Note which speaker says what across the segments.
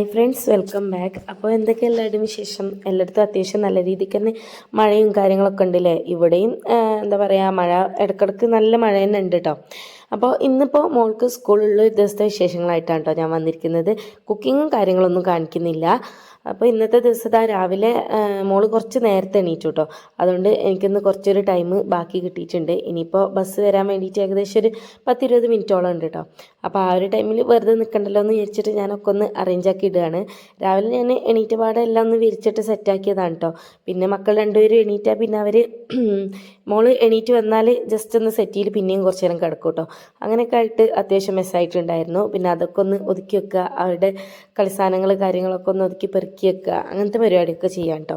Speaker 1: Hi friends welcome back അപ്പോൾ എന്തൊക്കെ എല്ലാവരുടെയും വിശേഷം? എല്ലായിടത്തും അത്യാവശ്യം നല്ല രീതിക്ക് തന്നെ മഴയും കാര്യങ്ങളൊക്കെ ഉണ്ടല്ലേ? ഇവിടെയും എന്താ പറയുക മഴ ഇടക്കിടക്ക് നല്ല മഴ തന്നെ ഉണ്ട് കേട്ടോ അപ്പോൾ ഇന്നിപ്പോൾ മോൾക്ക് സ്കൂളിലുള്ള ഒരു ദിവസത്തെ വിശേഷങ്ങളായിട്ടാണ് കേട്ടോ ഞാൻ വന്നിരിക്കുന്നത്. കുക്കിങ്ങും കാര്യങ്ങളൊന്നും കാണിക്കുന്നില്ല. അപ്പോൾ ഇന്നത്തെ ദിവസത്തെ രാവിലെ മോൾ മോൾ കുറച്ച് നേരത്തെ എണീറ്റു കേട്ടോ അതുകൊണ്ട് എനിക്കിന്ന് കുറച്ചൊരു ടൈം ബാക്കി കിട്ടിയിട്ടുണ്ട്. ഇനിയിപ്പോൾ ബസ് വരാൻ വേണ്ടിയിട്ട് ഏകദേശം ഒരു പത്തിരുപത് മിനിറ്റോളം ഉണ്ട് കേട്ടോ അപ്പോൾ ആ ഒരു ടൈമിൽ വെറുതെ നിൽക്കണ്ടല്ലോ എന്ന് വിചാരിച്ചിട്ട് ഞാനൊക്കെ ഒന്ന് അറേഞ്ച് ആക്കി ഇടുകയാണ്. രാവിലെ ഞാൻ എണീറ്റ പാടെ എല്ലാം ഒന്ന് വിരിച്ചിട്ട് സെറ്റാക്കിയതാണ് കേട്ടോ പിന്നെ മക്കൾ രണ്ടുപേരും എണീറ്റാൽ പിന്നെ അവർ മോൾ എണീറ്റ് വന്നാൽ ജസ്റ്റ് ഒന്ന് സെറ്റിയിൽ പിന്നെയും കുറച്ച് നേരം കിടക്കും കേട്ടോ അങ്ങനെയൊക്കെ ആയിട്ട് അത്യാവശ്യം മെസ്സായിട്ടുണ്ടായിരുന്നു പിന്നെ അതൊക്കെ ഒന്ന് ഒതുക്കി വെക്കുക. അവരുടെ കളിസാധനങ്ങൾ കാര്യങ്ങളൊക്കെ ഒന്ന് ഒതുക്കി പെറുക്കി വെക്കുക അങ്ങനത്തെ പരിപാടിയൊക്കെ ചെയ്യാം കേട്ടോ.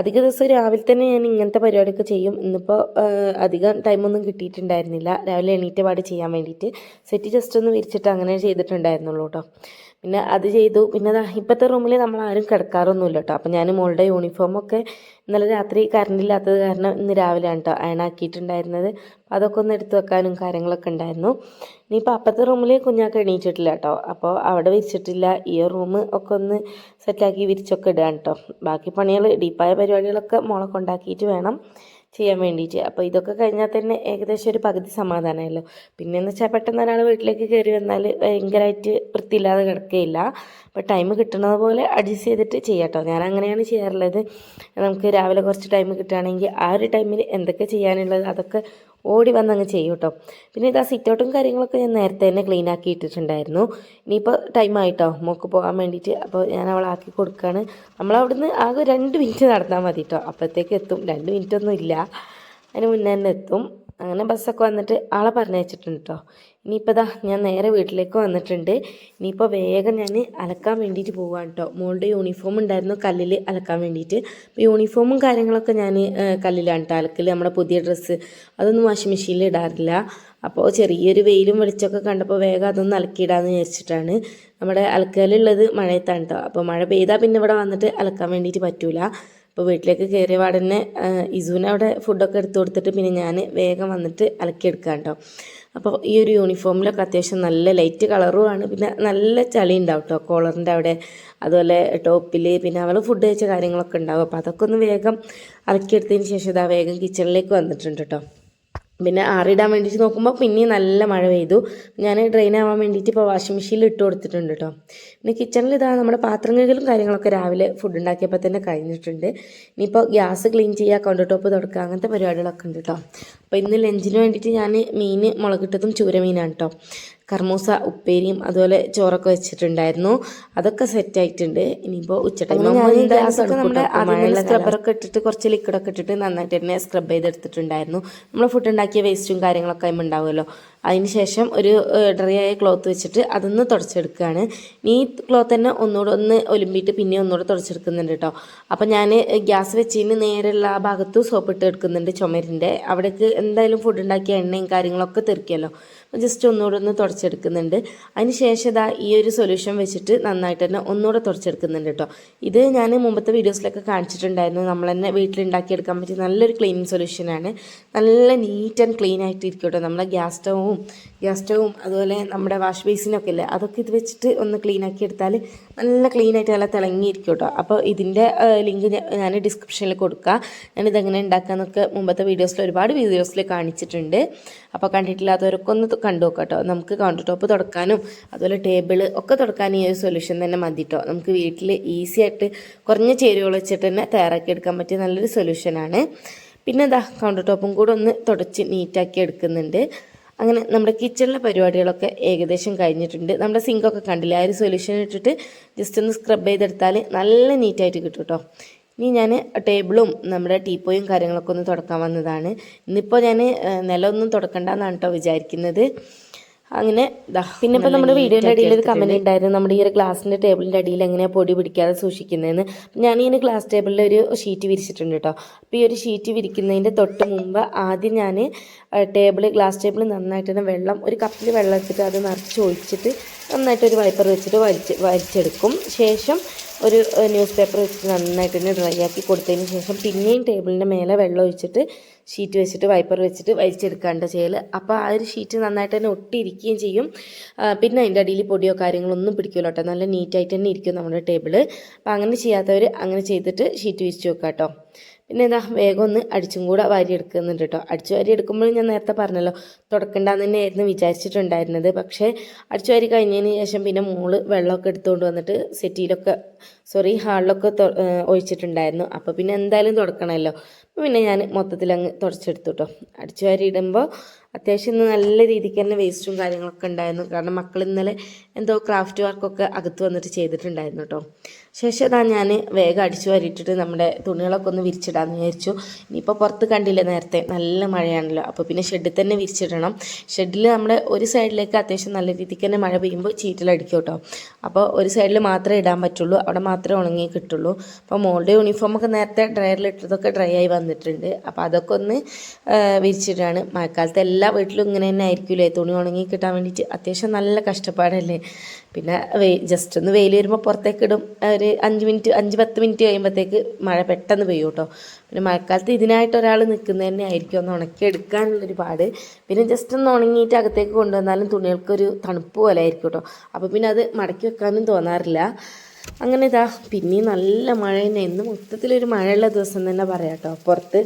Speaker 1: അധിക ദിവസം രാവിലെ തന്നെ ഞാൻ ഇങ്ങനത്തെ പരിപാടിയൊക്കെ ചെയ്യും. ഇന്നിപ്പോൾ അധികം ടൈമൊന്നും കിട്ടിയിട്ടുണ്ടായിരുന്നില്ല. രാവിലെ എണീറ്റ പാട് ചെയ്യാൻ വേണ്ടിയിട്ട്. സെറ്റ് ജസ്റ്റ് ഒന്ന് വിരിച്ചിട്ട് അങ്ങനെ ചെയ്തിട്ടുണ്ടായിരുന്നുള്ളൂ കേട്ടോ. പിന്നെ അത് ചെയ്തു. പിന്നെ ഇപ്പോഴത്തെ റൂമിൽ നമ്മൾ ആരും കിടക്കാറൊന്നുമില്ല കേട്ടോ അപ്പം ഞാൻ മോളുടെ യൂണിഫോമൊക്കെ ഇന്നലെ രാത്രി കറണ്ടില്ലാത്തത് കാരണം ഇന്ന് രാവിലെയാണ് കേട്ടോ അയണാക്കിയിട്ടുണ്ടായിരുന്നത്. അതൊക്കെ ഒന്ന് എടുത്തു വെക്കാനും കാര്യങ്ങളൊക്കെ ഉണ്ടായിരുന്നു. ഇനിയിപ്പോൾ അപ്പുറത്തെ റൂമിൽ കുഞ്ഞാക്ക് എണീച്ചിട്ടില്ല കേട്ടോ അപ്പോൾ അവിടെ വിരിച്ചിട്ടില്ല ഈ റൂം ഒക്കെ ഒന്ന് സെറ്റാക്കി വിരിച്ചൊക്കെ ഇടുകയാണ് കേട്ടോ ബാക്കി പണികൾ ഡീപ്പായ പരിപാടികളൊക്കെ മോളെ കൊണ്ടാക്കിയിട്ട് വേണം. ചെയ്യാൻ വേണ്ടിയിട്ട്. അപ്പോൾ ഇതൊക്കെ കഴിഞ്ഞാൽ തന്നെ ഏകദേശം ഒരു പകുതി സമാധാനമല്ലോ പിന്നെയെന്ന് വെച്ചാൽ പെട്ടെന്ന് ഒരാൾ വീട്ടിലേക്ക് കയറി വന്നാൽ ഭയങ്കരമായിട്ട് വൃത്തിയില്ലാതെ കിടക്കുകയില്ല അപ്പോൾ ടൈം കിട്ടുന്നത് പോലെ അഡ്ജസ്റ്റ് ചെയ്തിട്ട് ചെയ്യാം കേട്ടോ ഞാൻ അങ്ങനെയാണ് ചെയ്യാറുള്ളത്. നമുക്ക് രാവിലെ കുറച്ച് ടൈം കിട്ടുകയാണെങ്കിൽ ആ ഒരു ടൈമിൽ എന്തൊക്കെ ചെയ്യാനുള്ളത് അതൊക്കെ ഓടി വന്നങ്ങ് ചെയ്യും കേട്ടോ പിന്നെ ഇതാ സിറ്റൗട്ടും കാര്യങ്ങളൊക്കെ ഞാൻ നേരത്തെ തന്നെ ക്ലീൻ ആക്കി ഇട്ടിട്ടുണ്ടായിരുന്നു. ഇനിയിപ്പോൾ ടൈം ആയിട്ടോ. മോക്ക് പോകാൻ വേണ്ടിയിട്ട് അപ്പോൾ ഞാൻ അവളെ അവളാക്കി കൊടുക്കുകയാണ് നമ്മളവിടുന്ന് ആകെ രണ്ട് മിനിറ്റ് നടന്നാൽ മതി കേട്ടോ അപ്പോഴത്തേക്ക് എത്തും. രണ്ട് മിനിറ്റ് ഒന്നും ഇല്ല. അതിന് മുന്നേ തന്നെ എത്തും. അങ്ങനെ ബസ്സൊക്കെ വന്നിട്ട് ആളെ പറഞ്ഞയച്ചിട്ടുണ്ട് കേട്ടോ ഇനിയിപ്പോൾ ഇതാ ഞാൻ നേരെ വീട്ടിലേക്ക് വന്നിട്ടുണ്ട്. ഇനിയിപ്പോൾ വേഗം ഞാൻ അലക്കാൻ വേണ്ടിയിട്ട് പോവാണ് കേട്ടോ മോളുടെ യൂണിഫോം ഉണ്ടായിരുന്നു കല്ലിൽ അലക്കാൻ വേണ്ടിയിട്ട്. അപ്പോൾ യൂണിഫോമും കാര്യങ്ങളൊക്കെ ഞാൻ കല്ലിലാണ് കേട്ടോ അലക്കൽ നമ്മുടെ പുതിയ ഡ്രസ്സ് അതൊന്നും വാഷിംഗ് മെഷീനിൽ ഇടാറില്ല. അപ്പോൾ ചെറിയൊരു വെയിലും വെളിച്ചമൊക്കെ കണ്ടപ്പോൾ വേഗം അതൊന്ന് അലക്കിയിടാമെന്ന് വിചാരിച്ചിട്ടാണ് നമ്മുടെ അലക്കലുള്ളത് മഴയത്താണ് കേട്ടോ അപ്പോൾ മഴ പെയ്താൽ പിന്നെ ഇവിടെ വന്നിട്ട് അലക്കാൻ വേണ്ടിയിട്ട് പറ്റൂല. അപ്പോൾ വീട്ടിലേക്ക് കയറിയ പാടന്നെ ഇസുവിനെ അവിടെ ഫുഡൊക്കെ എടുത്ത് കൊടുത്തിട്ട് പിന്നെ ഞാൻ വേഗം വന്നിട്ട് അലക്കിയെടുക്കാം കേട്ടോ അപ്പോൾ ഈ ഒരു യൂണിഫോമിലൊക്കെ അത്യാവശ്യം നല്ല ലൈറ്റ് കളറുമാണ് പിന്നെ നല്ല ചളി ഉണ്ടാവും കേട്ടോ കോളറിന്റെ അവിടെ. അതുപോലെ ടോപ്പിൽ പിന്നെ അവൾ ഫുഡ് കഴിച്ച കാര്യങ്ങളൊക്കെ ഉണ്ടാവും അപ്പോൾ അതൊക്കെ ഒന്ന് വേഗം അലക്കിയെടുത്തതിന് ശേഷം ഇതാ വേഗം കിച്ചണിലേക്ക് വന്നിട്ടുണ്ട് കേട്ടോ പിന്നെ ആറിടാൻ വേണ്ടിയിട്ട് നോക്കുമ്പോൾ പിന്നെയും നല്ല മഴ പെയ്തു. ഞാൻ ഡ്രെയിൻ ആവാൻ വേണ്ടിയിട്ട് ഇപ്പോൾ വാഷിംഗ് മെഷീനിൽ ഇട്ട് കൊടുത്തിട്ടുണ്ട് കേട്ടോ പിന്നെ കിച്ചണിൽ ഇതാ നമ്മുടെ പാത്രം കഴുകലും കാര്യങ്ങളൊക്കെ രാവിലെ ഫുഡ് ഉണ്ടാക്കിയപ്പോൾ തന്നെ കഴിഞ്ഞിട്ടുണ്ട്. ഇനിയിപ്പോൾ ഗ്യാസ് ക്ലീൻ ചെയ്യുക കൗണ്ടർ ടോപ്പ് തുടക്കുക അങ്ങനത്തെ പരിപാടികളൊക്കെ ഉണ്ട് കേട്ടോ അപ്പോൾ ഇന്ന് ലഞ്ചിന് വേണ്ടിയിട്ട് ഞാൻ മീൻ മുളകിട്ടതും ചൂരമീനാണ് കേട്ടോ കർമൂസ ഉപ്പേരിയും അതുപോലെ ചോറൊക്കെ വെച്ചിട്ടുണ്ടായിരുന്നു. അതൊക്കെ സെറ്റ് ആയിട്ടുണ്ട്. ഇനിയിപ്പോൾ ഉച്ചടൈമൊക്കെ നമ്മുടെ ആദ്യം സ്ക്രബറൊക്കെ ഇട്ടിട്ട് കുറച്ച് ലിക്വിഡൊക്കെ ഇട്ടിട്ട് നന്നായിട്ട് തന്നെ സ്ക്രബ് ചെയ്തെടുത്തിട്ടുണ്ടായിരുന്നു. നമ്മൾ ഫുഡ് ഉണ്ടാക്കിയ വേസ്റ്റും കാര്യങ്ങളൊക്കെ അതിന് ഉണ്ടാവുമല്ലോ. അതിന് ശേഷം ഒരു ഡ്രൈ ആയ ക്ലോത്ത് വെച്ചിട്ട് അതൊന്ന് തുടച്ചെടുക്കുകയാണ്. ഈ ക്ലോത്ത് തന്നെ ഒന്നുകൂടെ ഒന്ന് ഒലുമ്പിയിട്ട് പിന്നെ ഒന്നുകൂടെ തുടച്ചെടുക്കുന്നുണ്ട് കേട്ടോ അപ്പോൾ ഞാൻ ഗ്യാസ് വെച്ചതിന് നേരെയുള്ള ആ ഭാഗത്ത് സോപ്പ് ഇട്ട് എടുക്കുന്നുണ്ട് ചുമരിന്റെ. അവിടേക്ക് എന്തായാലും ഫുഡ് ഉണ്ടാക്കിയ എണ്ണയും കാര്യങ്ങളൊക്കെ തെറിക്കുമല്ലോ ജസ്റ്റ് ഒന്നുകൂടെ ഒന്ന് തുടച്ചെടുക്കുന്നുണ്ട്. അതിന് ശേഷം ഇതാ ഈ ഒരു സൊല്യൂഷൻ വെച്ചിട്ട് നന്നായിട്ട് തന്നെ ഒന്നുകൂടെ തുടച്ചെടുക്കുന്നുണ്ട് കേട്ടോ ഇത് ഞാൻ മുമ്പത്തെ വീഡിയോസിലൊക്കെ കാണിച്ചിട്ടുണ്ടായിരുന്നു. നമ്മൾ തന്നെ വീട്ടിലുണ്ടാക്കിയെടുക്കാൻ പറ്റിയ നല്ലൊരു ക്ലീനിങ് സൊല്യൂഷനാണ് നല്ല നീറ്റ് ആൻഡ് ക്ലീൻ ആയിട്ട് ഇരിക്കും കേട്ടോ നമ്മളെ ഗ്യാസ് സ്റ്റവും സ്റ്റവും അതുപോലെ നമ്മുടെ വാഷ് ബേസിനൊക്കെ ഇല്ലേ അതൊക്കെ ഇത് വെച്ചിട്ട് ഒന്ന് ക്ലീൻ ആക്കി എടുത്താൽ നല്ല ക്ലീൻ ആയിട്ട് നല്ല തിളങ്ങിയിരിക്കും കേട്ടോ അപ്പോൾ ഇതിന്റെ ലിങ്ക് ഞാൻ ഡിസ്ക്രിപ്ഷനിൽ കൊടുക്കാം. ഞാനിതെങ്ങനെ ഉണ്ടാക്കാമെന്നൊക്കെ മുമ്പത്തെ വീഡിയോസിൽ ഒരുപാട് വീഡിയോസിൽ കാണിച്ചിട്ടുണ്ട്. അപ്പോൾ കണ്ടിട്ടില്ലാത്തവരൊക്കെ ഒന്ന് കണ്ടു നോക്കാം നമുക്ക് കൗണ്ടർ ടോപ്പ് തുടക്കാനും അതുപോലെ ടേബിൾ ഒക്കെ തുടക്കാൻ ഈ ഒരു സൊല്യൂഷൻ തന്നെ മതി കേട്ടോ നമുക്ക് വീട്ടിൽ ഈസി ആയിട്ട് കുറഞ്ഞ ചേരുവകൾ വെച്ചിട്ട് തന്നെ തയ്യാറാക്കി എടുക്കാൻ പറ്റിയ നല്ലൊരു സൊല്യൂഷനാണ് പിന്നെ എന്താ കൗണ്ടർ ടോപ്പും കൂടെ ഒന്ന് തുടച്ച് നീറ്റാക്കി എടുക്കുന്നുണ്ട്. അങ്ങനെ നമ്മുടെ കിച്ചണിലെ പരിപാടികളൊക്കെ ഏകദേശം കഴിഞ്ഞിട്ടുണ്ട്. നമ്മുടെ സിങ്കൊക്കെ കണ്ടില്ലേ? ആ ഒരു സൊല്യൂഷൻ ഇട്ടിട്ട് ജസ്റ്റ് ഒന്ന് സ്ക്രബ് ചെയ്തെടുത്താൽ നല്ല നീറ്റായിട്ട് കിട്ടും കേട്ടോ ഇനി ഞാൻ ടേബിളും നമ്മുടെ ടീപ്പോയും കാര്യങ്ങളൊക്കെ ഒന്ന് തുടക്കാൻ വന്നതാണ്. ഇന്നിപ്പോൾ ഞാൻ നിലമൊന്നും തുടക്കണ്ടെന്നാണ് കേട്ടോ വിചാരിക്കുന്നത്. അങ്ങനെ പിന്നെ ഇപ്പോൾ നമ്മുടെ വീഡിയോയുടെ അടിയിൽ ഒരു കമന്റ് ഉണ്ടായിരുന്നു നമ്മുടെ ഈ ഒരു ഗ്ലാസിന്റെ ടേബിളിന്റെ അടിയിൽ എങ്ങനെയാണ് പൊടി പിടിക്കാതെ സൂക്ഷിക്കുന്നതെന്ന് ഞാൻ ഈ ഗ്ലാസ് ടേബിളിൽ ഒരു ഷീറ്റ് വിരിച്ചിട്ടുണ്ട് കേട്ടോ അപ്പോൾ ഈ ഒരു ഷീറ്റ് വിരിക്കുന്നതിന്റെ തൊട്ട് മുമ്പ് ആദ്യം ഞാൻ ടേബിൾ ഗ്ലാസ് ടേബിൾ നന്നായിട്ട് തന്നെ വെള്ളം ഒരു കപ്പിൽ വെള്ളം എടുത്തിട്ട് അത് നിറച്ച് ഒഴിച്ചിട്ട് നന്നായിട്ട് ഒരു വൈപ്പർ വെച്ചിട്ട് വലിച്ച് വലിച്ചെടുക്കും. ശേഷം ഒരു ന്യൂസ് പേപ്പർ വെച്ചിട്ട് നന്നായിട്ട് തന്നെ ഡ്രൈ ആക്കി കൊടുത്തതിന് ശേഷം പിന്നെയും ടേബിളിന്റെ മേലെ വെള്ളം ഒഴിച്ചിട്ട് ഷീറ്റ് വെച്ചിട്ട് വൈപ്പർ വെച്ചിട്ട് വലിച്ചെടുക്കാണ്ട് ചെയ്യൽ. അപ്പോൾ ആ ഒരു ഷീറ്റ് നന്നായിട്ട് തന്നെ ഒട്ടിയിരിക്കുകയും ചെയ്യും. പിന്നെ അതിന്റെ അടിയിൽ പൊടിയോ കാര്യങ്ങളൊന്നും പിടിക്കില്ല കേട്ടോ നല്ല നീറ്റായിട്ട് തന്നെ ഇരിക്കും നമ്മുടെ ടേബിൾ അപ്പോൾ അങ്ങനെ ചെയ്യാത്തവർ അങ്ങനെ ചെയ്തിട്ട് ഷീറ്റ് വിരിച്ച് വെക്കാം കേട്ടോ പിന്നെ എന്താ വേഗം ഒന്ന് അടിച്ചും കൂടെ വാരി എടുക്കുന്നുണ്ട് കേട്ടോ അടിച്ചു വാരി എടുക്കുമ്പോൾ ഞാൻ നേരത്തെ പറഞ്ഞല്ലോ തുടക്കണ്ടെന്ന് തന്നെയായിരുന്നു വിചാരിച്ചിട്ടുണ്ടായിരുന്നത്. പക്ഷേ അടിച്ചു വാരി കഴിഞ്ഞതിന് ശേഷം പിന്നെ മോൾ വെള്ളമൊക്കെ എടുത്തുകൊണ്ട് വന്നിട്ട് സെറ്റിയിലൊക്കെ സോറി ഹാളിലൊക്കെ ഒഴിച്ചിട്ടുണ്ടായിരുന്നു. അപ്പോൾ പിന്നെ എന്തായാലും തുടക്കണമല്ലോ. അപ്പോൾ പിന്നെ ഞാൻ മൊത്തത്തിൽ അങ്ങ് തുടച്ചെടുത്തു കേട്ടോ അടിച്ചു വാരി ഇടുമ്പോൾ അത്യാവശ്യം ഇന്ന് നല്ല രീതിക്ക് തന്നെ വേസ്റ്റും കാര്യങ്ങളൊക്കെ ഉണ്ടായിരുന്നു. കാരണം മക്കൾ ഇന്നലെ എന്തോ ക്രാഫ്റ്റ് വർക്കൊക്കെ അകത്ത് വന്നിട്ട് ചെയ്തിട്ടുണ്ടായിരുന്നു കേട്ടോ ശേഷം ഇതാ ഞാൻ വേഗം അടിച്ചു വരിയിട്ടിട്ട് നമ്മുടെ തുണികളൊക്കെ ഒന്ന് വിരിച്ചിടാമെന്ന് വിചാരിച്ചു. ഇനിയിപ്പോൾ പുറത്ത് കണ്ടില്ല നേരത്തെ? നല്ല മഴയാണല്ലോ. അപ്പോൾ പിന്നെ ഷെഡിൽ തന്നെ വിരിച്ചിടണം. ഷെഡിൽ നമ്മുടെ ഒരു സൈഡിലേക്ക് അത്യാവശ്യം നല്ല രീതിക്ക് തന്നെ മഴ പെയ്യുമ്പോൾ ചീറ്റിലടിക്കും കേട്ടോ അപ്പോൾ ഒരു സൈഡിൽ മാത്രമേ ഇടാൻ പറ്റുള്ളൂ. അവിടെ മാത്രമേ ഉണങ്ങി കിട്ടുള്ളൂ. അപ്പോൾ മോളുടെ യൂണിഫോമൊക്കെ നേരത്തെ ഡ്രയറിൽ ഇട്ടതൊക്കെ ഡ്രൈ ആയി വന്നിട്ടുണ്ട്. അപ്പോൾ അതൊക്കെ ഒന്ന് വിരിച്ചിട്ടാണ് മഴക്കാലത്ത് എല്ലാ വീട്ടിലും ഇങ്ങനെ തന്നെ ആയിരിക്കില്ലേ തുണി ഉണങ്ങി കിട്ടാൻ വേണ്ടിയിട്ട്. അത്യാവശ്യം നല്ല കഷ്ടപ്പാടല്ലേ? പിന്നെ ജസ്റ്റ് ഒന്ന് വെയിൽ വരുമ്പോൾ പുറത്തേക്ക് ഇടും. ഒരു അഞ്ച് മിനിറ്റ് അഞ്ച് പത്ത് മിനിറ്റ് കഴിയുമ്പോഴത്തേക്ക് മഴ പെട്ടെന്ന് പെയ്യും കേട്ടോ പിന്നെ മഴക്കാലത്ത് ഇതിനായിട്ട് ഒരാൾ നിൽക്കുന്നത് തന്നെ ആയിരിക്കും. ഒന്ന് ഉണക്കിയെടുക്കാനുള്ളൊരു പാട്. പിന്നെ ജസ്റ്റ് ഒന്ന് ഉണങ്ങിയിട്ട് അകത്തേക്ക് കൊണ്ടുവന്നാലും തുണികൾക്കൊരു തണുപ്പ് പോലെ ആയിരിക്കും കേട്ടോ അപ്പോൾ പിന്നെ അത് മടക്കി വെക്കാനും തോന്നാറില്ല. അങ്ങനെ ഇതാ പിന്നെയും നല്ല മഴ തന്നെ. ഇന്ന് മൊത്തത്തിലൊരു മഴയുള്ള ദിവസം തന്നെ പറയാം കേട്ടോ പുറത്ത്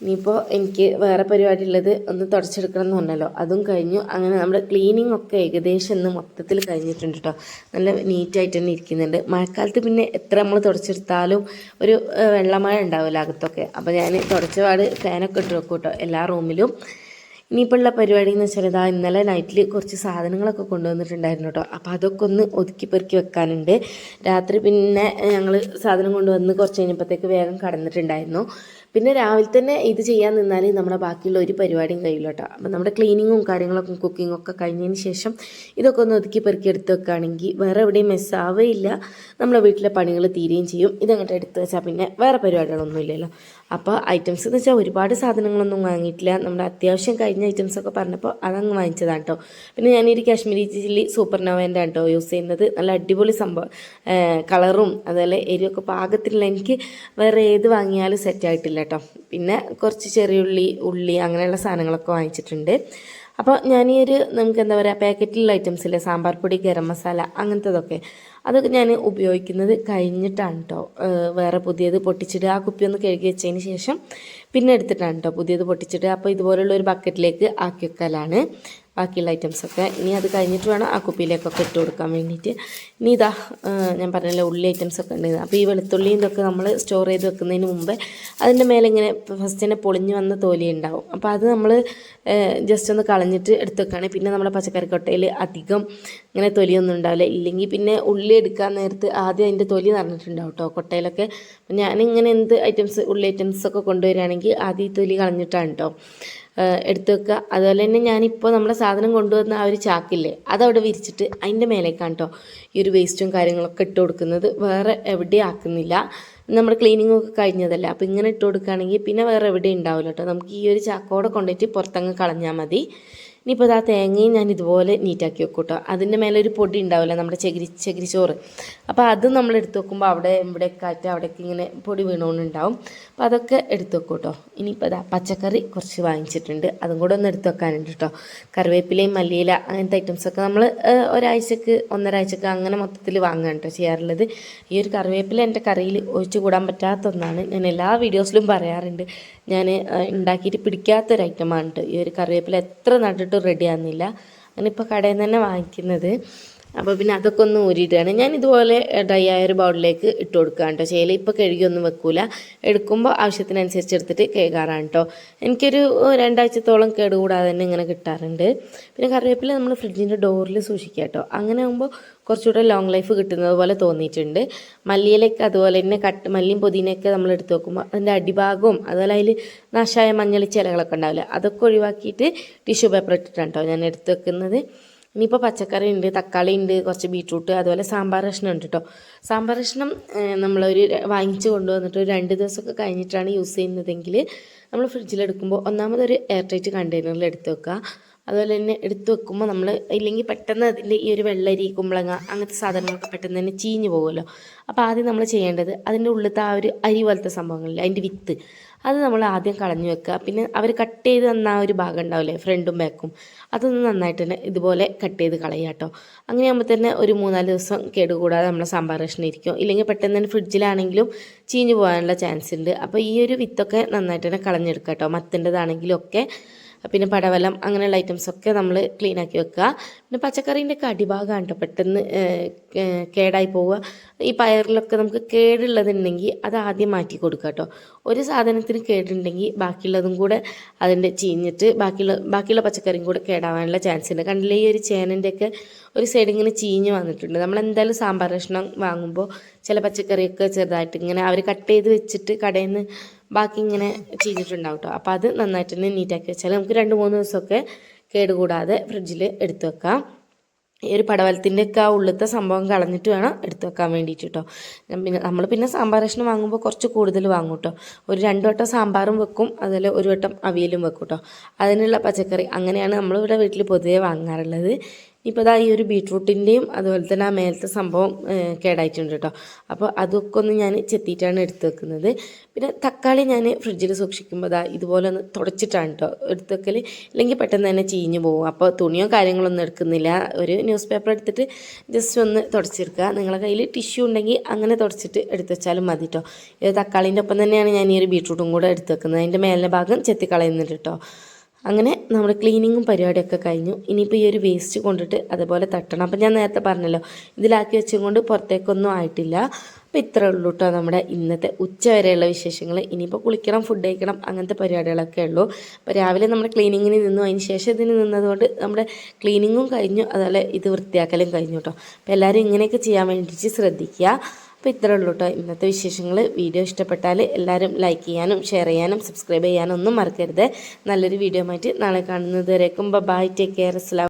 Speaker 1: ഇനിയിപ്പോൾ എനിക്ക് വേറെ പരിപാടി ഉള്ളത് ഒന്ന് തുടച്ചെടുക്കണം എന്ന് പറഞ്ഞല്ലോ. അതും കഴിഞ്ഞു. അങ്ങനെ നമ്മുടെ ക്ലീനിങ് ഒക്കെ ഏകദേശം ഇന്ന് മൊത്തത്തിൽ കഴിഞ്ഞിട്ടുണ്ട് കേട്ടോ നല്ല നീറ്റായിട്ട് തന്നെ ഇരിക്കുന്നുണ്ട്. മഴക്കാലത്ത് പിന്നെ എത്ര നമ്മൾ തുടച്ചെടുത്താലും ഒരു വെള്ളമഴ ഉണ്ടാവില്ല അകത്തൊക്കെ. അപ്പോൾ ഞാൻ തുടച്ചപാട് ഫാനൊക്കെ ഇട്ട് വെക്കും കേട്ടോ എല്ലാ റൂമിലും ഇനിയിപ്പോൾ ഉള്ള പരിപാടി എന്ന് വെച്ചാൽ ഇതാ ഇന്നലെ നൈറ്റിൽ കുറച്ച് സാധനങ്ങളൊക്കെ കൊണ്ടുവന്നിട്ടുണ്ടായിരുന്നു കേട്ടോ അപ്പോൾ അതൊക്കെ ഒന്ന് ഒതുക്കി പെറുക്കി വെക്കാനുണ്ട്. രാത്രി പിന്നെ ഞങ്ങൾ സാധനം കൊണ്ടുവന്ന് കുറച്ച് കഴിഞ്ഞപ്പോഴത്തേക്ക് വേഗം കടന്നിട്ടുണ്ടായിരുന്നു. പിന്നെ രാവിലെ തന്നെ ഇത് ചെയ്യാൻ നിന്നാൽ നമ്മുടെ ബാക്കിയുള്ള ഒരു പരിപാടിയും കഴിയില്ല കേട്ടോ. അപ്പം നമ്മുടെ ക്ലീനിങ്ങും കാര്യങ്ങളൊക്കെ കുക്കിങ്ങും ഒക്കെ കഴിഞ്ഞതിന് ശേഷം ഇതൊക്കെ ഒന്ന് ഒതുക്കി പെറുക്കി എടുത്ത് വെക്കുകയാണെങ്കിൽ വേറെ എവിടെയും മെസ്സാവേയില്ല നമ്മുടെ വീട്ടിലെ പണികൾ തീരുകയും ചെയ്യും. ഇതങ്ങോട്ട് എടുത്ത് വെച്ചാൽ പിന്നെ വേറെ പരിപാടികളൊന്നും ഇല്ലല്ലോ. അപ്പോൾ ഐറ്റംസ് എന്ന് വെച്ചാൽ ഒരുപാട് സാധനങ്ങളൊന്നും വാങ്ങിയിട്ടില്ല. നമ്മുടെ അത്യാവശ്യം കഴിഞ്ഞ ഐറ്റംസ് ഒക്കെ പറഞ്ഞപ്പോൾ അതങ്ങ് വാങ്ങിച്ചതാണ് കേട്ടോ. പിന്നെ ഞാനൊരു കാശ്മീരി ചില്ലി സൂപ്പർ നോവേന്റെ കേട്ടോ യൂസ് ചെയ്യുന്നത്. നല്ല അടിപൊളി സംഭവം. കളറും അതുപോലെ എരിവൊക്കെ പാകത്തിലുള്ള എനിക്ക് വേറെ ഏത് വാങ്ങിയാലും സെറ്റ് കേട്ടോ പിന്നെ കുറച്ച് ചെറിയ ഉള്ളി ഉള്ളി അങ്ങനെയുള്ള സാധനങ്ങളൊക്കെ വാങ്ങിച്ചിട്ടുണ്ട്. അപ്പോൾ ഞാൻ ഈ ഒരു നമുക്ക് എന്താ പറയുക പാക്കറ്റിലുള്ള ഐറ്റംസ് ഇല്ലേ സാമ്പാർ പൊടി ഗരം മസാല അങ്ങനത്തതൊക്കെ. അതൊക്കെ ഞാൻ ഉപയോഗിക്കുന്നത് കഴിഞ്ഞിട്ടാണ് കേട്ടോ വേറെ പുതിയത് പൊട്ടിച്ചിട്ട് ആ കുപ്പി ഒന്ന് കഴുകി വെച്ചതിന് ശേഷം പിന്നെ എടുത്തിട്ടാണ് കേട്ടോ പുതിയത് പൊട്ടിച്ചിട്ട്. അപ്പോൾ ഇതുപോലുള്ള ഒരു ബക്കറ്റിലേക്ക് ആക്കി വെക്കലാണ്. ബാക്കിയുള്ള ഐറ്റംസൊക്കെ ഇനി അത് കഴിഞ്ഞിട്ട് വേണം ആ കുപ്പിയിലേക്കൊക്കെ ഇട്ട് കൊടുക്കാൻ വേണ്ടിയിട്ട്. ഇനി ഇതാ ഞാൻ പറഞ്ഞല്ലോ ഉള്ളി ഐറ്റംസൊക്കെ ഉണ്ട്. അപ്പോൾ ഈ വെളുത്തുള്ളി ഇതൊക്കെ നമ്മൾ സ്റ്റോർ ചെയ്ത് വെക്കുന്നതിന് മുമ്പേ അതിന്റെ മേലെ ഇങ്ങനെ ഫസ്റ്റ് തന്നെ പൊളിഞ്ഞ് വന്ന തോലി ഉണ്ടാവും. അപ്പോൾ അത് നമ്മൾ ജസ്റ്റ് ഒന്ന് കളഞ്ഞിട്ട് എടുത്ത് വെക്കുകയാണെങ്കിൽ പിന്നെ നമ്മുടെ പച്ചക്കറിക്കൊട്ടയിൽ അധികം ഇങ്ങനെ തൊലിയൊന്നും ഉണ്ടാവില്ല. ഇല്ലെങ്കിൽ പിന്നെ ഉള്ളി എടുക്കാൻ നേരത്ത് ആദ്യം അതിന്റെ തൊലി നിറഞ്ഞിട്ടുണ്ടാവും കേട്ടോ കൊട്ടയിലൊക്കെ. ഞാനിങ്ങനെ എന്ത് ഐറ്റംസ് ഉള്ളി ഐറ്റംസൊക്കെ കൊണ്ടുവരികയാണെങ്കിൽ ആദ്യം ഈ തൊലി കളഞ്ഞിട്ടാണ് കേട്ടോ എടുത്ത് വെക്കുക. അതുപോലെ തന്നെ ഞാനിപ്പോൾ നമ്മുടെ സാധനം കൊണ്ടുവന്ന ആ ഒരു ചാക്കില്ലേ അതവിടെ വിരിച്ചിട്ട് അതിന്റെ മേലേക്കാണ് കേട്ടോ ഈ ഒരു വേസ്റ്റും കാര്യങ്ങളൊക്കെ ഇട്ട് കൊടുക്കുന്നത്. വേറെ എവിടെയും ആക്കുന്നില്ല. നമ്മൾ ക്ലീനിങ് ഒക്കെ കഴിഞ്ഞതല്ലേ അപ്പോൾ ഇങ്ങനെ ഇട്ട് കൊടുക്കുകയാണെങ്കിൽ പിന്നെ വേറെ എവിടെയും ഉണ്ടാവില്ല കേട്ടോ നമുക്ക് ഈ ഒരു ചാക്കോടെ കൊണ്ടുപോയിട്ട് പുറത്തങ്ങ് കളഞ്ഞാൽ മതി. ഇനിയിപ്പോൾ ഇതാ തേങ്ങയും ഞാൻ ഇതുപോലെ നീറ്റാക്കി വെക്കും കേട്ടോ അതിന്റെ മേലെ ഒരു പൊടി ഉണ്ടാവില്ല നമ്മുടെ ചകിരി ചകിരിച്ചോറ് അപ്പോൾ അത് നമ്മൾ എടുത്ത് വെക്കുമ്പോൾ അവിടെ ഇവിടെ കാറ്റ് അവിടേക്ക് ഇങ്ങനെ പൊടി വീണുകൊണ്ടുണ്ടാവും അപ്പോൾ അതൊക്കെ എടുത്ത് വെക്കും കേട്ടോ ഇനിയിപ്പോൾ അതാ പച്ചക്കറി കുറച്ച് വാങ്ങിച്ചിട്ടുണ്ട്. അതും കൂടെ ഒന്ന് എടുത്ത് വെക്കാനുണ്ട് കേട്ടോ കറിവേപ്പിലയും മല്ലിയില അങ്ങനത്തെ ഐറ്റംസൊക്കെ നമ്മൾ ഒരാഴ്ചക്ക് ഒന്നരാഴ്ചക്ക് അങ്ങനെ മൊത്തത്തിൽ വാങ്ങുകയാണ് കേട്ടോ ചെയ്യാറുള്ളത്. ഈ ഒരു കറിവേപ്പില എന്റെ കറിയിൽ ഒഴിച്ചു കൂടാൻ പറ്റാത്ത ഒന്നാണ്. ഞാൻ എല്ലാ വീഡിയോസിലും പറയാറുണ്ട്. ഞാൻ ഉണ്ടാക്കിയിട്ട് പിടിക്കാത്തൊരു ഐറ്റമാണ് ഈ ഒരു കറിവേപ്പില എത്ര നട്ടിട്ടും റെഡി ആകുന്നില്ല അങ്ങനെ ഇപ്പോൾ കടയിൽ നിന്ന് തന്നെ വാങ്ങിക്കുന്നത്. അപ്പോൾ പിന്നെ അതൊക്കെ ഒന്ന് ഊരിയിട്ടാണ്. ഞാൻ ഇതുപോലെ ഡ്രൈ ആയ ഒരു ബൗളിലേക്ക് ഇട്ട് കൊടുക്കുകയാണ് കേട്ടോ ചേല ഇപ്പോൾ കഴുകിയൊന്നും വെക്കൂല. എടുക്കുമ്പോൾ ആവശ്യത്തിനനുസരിച്ച് എടുത്തിട്ട് കേൾക്കാറാണ് കേട്ടോ എനിക്കൊരു രണ്ടാഴ്ചത്തോളം കേടുകൂടാതെ തന്നെ ഇങ്ങനെ കിട്ടാറുണ്ട്. പിന്നെ കറിവേപ്പില നമ്മൾ ഫ്രിഡ്ജിന്റെ ഡോറിൽ സൂക്ഷിക്കുക കേട്ടോ അങ്ങനെ ആകുമ്പോൾ കുറച്ചുകൂടെ ലോങ് ലൈഫ് കിട്ടുന്നത് പോലെ തോന്നിയിട്ടുണ്ട്. മല്ലിയിലൊക്കെ അതുപോലെ തന്നെ കട്ട് മല്ലിയും പുതിനയൊക്കെ നമ്മൾ എടുത്ത് നോക്കുമ്പോൾ അതിന്റെ അടിഭാഗവും അതുപോലെ അതിൽ നാശായ മഞ്ഞൾ ചിലകളൊക്കെ ഉണ്ടാവില്ല അതൊക്കെ ഒഴിവാക്കിയിട്ട് ടിഷ്യൂ പേപ്പർ ഇട്ടിട്ടാണ് കേട്ടോ ഞാൻ എടുത്ത് വെക്കുന്നത്. ഇനിയിപ്പോൾ പച്ചക്കറി ഉണ്ട് തക്കാളി ഉണ്ട് കുറച്ച് ബീട്രൂട്ട് അതുപോലെ സാമ്പാർ കഷ്ണം ഉണ്ട് കേട്ടോ സാമ്പാർ കഷ്ണം നമ്മളൊരു വാങ്ങിച്ച് കൊണ്ടുവന്നിട്ട് ഒരു രണ്ട് ദിവസമൊക്കെ കഴിഞ്ഞിട്ടാണ് യൂസ് ചെയ്യുന്നതെങ്കിൽ നമ്മൾ ഫ്രിഡ്ജിലെടുക്കുമ്പോൾ ഒന്നാമതൊരു എയർ ടൈറ്റ് കണ്ടെയ്നറിൽ എടുത്ത് വെക്കുക. അതുപോലെ തന്നെ എടുത്ത് വെക്കുമ്പോൾ നമ്മൾ ഇല്ലെങ്കിൽ പെട്ടെന്ന് അതിന്റെ ഈ ഒരു വെള്ളരി കുമ്പളങ്ങ അങ്ങനത്തെ സാധനങ്ങളൊക്കെ പെട്ടെന്ന് തന്നെ ചീഞ്ഞു പോകുമല്ലോ. അപ്പോൾ ആദ്യം നമ്മൾ ചെയ്യേണ്ടത് അതിന്റെ ഉള്ളിലത്തെ ആ ഒരു അരി പോലത്തെ സംഭവങ്ങളിൽ അതിന്റെ വിത്ത്. അത് നമ്മൾ ആദ്യം കളഞ്ഞു വെക്കുക. പിന്നെ അവർ കട്ട് ചെയ്ത് തന്ന ആ ഒരു ഭാഗം ഉണ്ടാവില്ലേ ഫ്രണ്ടും ബാക്കും അതൊന്ന് നന്നായിട്ട് തന്നെ ഇതുപോലെ കട്ട് ചെയ്ത് കളയുക കേട്ടോ. അങ്ങനെ ആകുമ്പോൾ തന്നെ ഒരു മൂന്നാൽ ദിവസം കേടുകൂടാതെ നമ്മളെ സാമ്പാർ കഷ്ണം ഇരിക്കും. ഇല്ലെങ്കിൽ പെട്ടെന്ന് തന്നെ ഫ്രിഡ്ജിലാണെങ്കിലും ചീഞ്ഞു പോകാനുള്ള ചാൻസ് ഉണ്ട്. അപ്പോൾ ഈ ഒരു വിത്തൊക്കെ നന്നായിട്ട് തന്നെ കളഞ്ഞെടുക്കുക കേട്ടോ. മത്തിന്റെതാണെങ്കിലും ഒക്കെ. പിന്നെ പടവലം അങ്ങനെയുള്ള ഐറ്റംസ് ഒക്കെ നമ്മൾ ക്ലീൻ ആക്കി വെക്കുക. പിന്നെ പച്ചക്കറീന്റെ ഒക്കെ അടിഭാഗമാണ് കേട്ടോ പെട്ടെന്ന് കേടായി പോവുക. ഈ പയറിലൊക്കെ നമുക്ക് കേടുള്ളതുണ്ടെങ്കിൽ അത് ആദ്യം മാറ്റി കൊടുക്കുക കേട്ടോ ഒരു സാധനത്തിന് കേടുണ്ടെങ്കിൽ ബാക്കിയുള്ളതും കൂടെ അതിന്റെ ചീഞ്ഞിട്ട് ബാക്കിയുള്ള ബാക്കിയുള്ള പച്ചക്കറിയും കൂടെ കേടാവാനുള്ള ചാൻസ് ഉണ്ട്. കണ്ടില്ലേ ഈ ഒരു ചേനന്റെ ഒക്കെ ഒരു സൈഡ് ഇങ്ങനെ ചീഞ്ഞ് വന്നിട്ടുണ്ട്. നമ്മൾ എന്തായാലും സാമ്പാർ കഷ്ണം വാങ്ങുമ്പോൾ ചില പച്ചക്കറിയൊക്കെ ചെറുതായിട്ട് ഇങ്ങനെ അവർ കട്ട് ചെയ്ത് വെച്ചിട്ട് കടയിൽ നിന്ന് ബാക്കി ഇങ്ങനെ ചെയ്തിട്ടുണ്ടാവും കേട്ടോ അപ്പോൾ അത് നന്നായിട്ട് തന്നെ നീറ്റാക്കി വെച്ചാൽ നമുക്ക് രണ്ട് മൂന്ന് ദിവസമൊക്കെ കേടുകൂടാതെ ഫ്രിഡ്ജിൽ എടുത്തു വെക്കാം. ഈ ഒരു പടവലത്തിന്റെ ഒക്കെ ആ ഉള്ളത്തെ സംഭവം കളഞ്ഞിട്ട് വേണം എടുത്തു വെക്കാൻ വേണ്ടിയിട്ട് കേട്ടോ പിന്നെ നമ്മൾ പിന്നെ സാമ്പാർ കഷ്ണം വാങ്ങുമ്പോൾ കുറച്ച് കൂടുതൽ വാങ്ങും കേട്ടോ ഒരു രണ്ട് വട്ടം സാമ്പാറും വെക്കും അതുപോലെ ഒരു വട്ടം അവിയലും വെക്കും കേട്ടോ അതിനുള്ള പച്ചക്കറി അങ്ങനെയാണ് നമ്മളിവിടെ വീട്ടിൽ പൊതുവേ വാങ്ങാറുള്ളത്. ഇപ്പോൾ ഇതാ ഈ ഒരു ബീട്രൂട്ടിന്റെയും അതുപോലെ തന്നെ ആ മേലത്തെ സംഭവം കേടായിട്ടുണ്ട് കേട്ടോ അപ്പോൾ അതൊക്കെ ഒന്ന് ഞാൻ ചെത്തിയിട്ടാണ് എടുത്ത് വെക്കുന്നത്. പിന്നെ തക്കാളി ഞാൻ ഫ്രിഡ്ജിൽ സൂക്ഷിക്കുമ്പോൾ ഇതാ ഇതുപോലെ ഒന്ന് തുടച്ചിട്ടാണ് കേട്ടോ എടുത്ത് വെക്കൽ ഇല്ലെങ്കിൽ പെട്ടെന്ന് തന്നെ ചീഞ്ഞു പോകും അപ്പോൾ തുണിയോ കാര്യങ്ങളൊന്നും എടുക്കുന്നില്ല. ഒരു ന്യൂസ് പേപ്പർ എടുത്തിട്ട് ജസ്റ്റ് ഒന്ന് തുടച്ചെടുക്കുക നിങ്ങളുടെ കയ്യിൽ ടിഷ്യൂ ഉണ്ടെങ്കിൽ അങ്ങനെ തുടച്ചിട്ട് എടുത്ത് വെച്ചാലും മതി കേട്ടോ ഇത് തക്കാളീന്റെ ഒപ്പം തന്നെയാണ് ഞാൻ ഈ ഒരു ബീട്രൂട്ടും കൂടെ എടുത്ത് വെക്കുന്നത്. അതിന്റെ മേലിന്റെ ഭാഗം ചെത്തിക്കളയുന്നുണ്ട് കേട്ടോ അങ്ങനെ നമ്മുടെ ക്ലീനിങ്ങും പരിപാടിയൊക്കെ കഴിഞ്ഞു. ഇനിയിപ്പോൾ ഈ ഒരു വേസ്റ്റ് കൊണ്ടിട്ട് അതുപോലെ തട്ടണം. അപ്പം ഞാൻ നേരത്തെ പറഞ്ഞല്ലോ ഇതിലാക്കി വെച്ചുകൊണ്ട് പുറത്തേക്കൊന്നും ആയിട്ടില്ല. അപ്പോൾ ഇത്രേ ഉള്ളൂ കേട്ടോ നമ്മുടെ ഇന്നത്തെ ഉച്ച വരെയുള്ള വിശേഷങ്ങൾ. ഇനിയിപ്പോൾ കുളിക്കണം ഫുഡ് കഴിക്കണം അങ്ങനത്തെ പരിപാടികളൊക്കെ ഉള്ളൂ. അപ്പോൾ രാവിലെ നമ്മൾ ക്ലീനിങ്ങിന് നിന്നു. അതിന് ശേഷം ഇതിന് നിന്നതുകൊണ്ട് നമ്മുടെ ക്ലീനിങ്ങും കഴിഞ്ഞു. അതുപോലെ ഇത് വൃത്തിയാക്കലും കഴിഞ്ഞു കേട്ടോ അപ്പോൾ എല്ലാവരും ഇങ്ങനെയൊക്കെ ചെയ്യാൻ വേണ്ടിയിട്ട് ശ്രദ്ധിക്കുക. അപ്പോൾ ഇത്രേ ഉള്ളൂ കേട്ടോ ഇന്നത്തെ വിശേഷങ്ങൾ വീഡിയോ ഇഷ്ടപ്പെട്ടാൽ എല്ലാവരും ലൈക്ക് ചെയ്യാനും ഷെയർ ചെയ്യാനും സബ്സ്ക്രൈബ് ചെയ്യാനും ഒന്നും മറക്കരുത്. നല്ലൊരു വീഡിയോ ആയിട്ട് നാളെ കാണുന്നത് വരേക്കും ബൈ ടേക്ക് കെയർ അസ്ലാം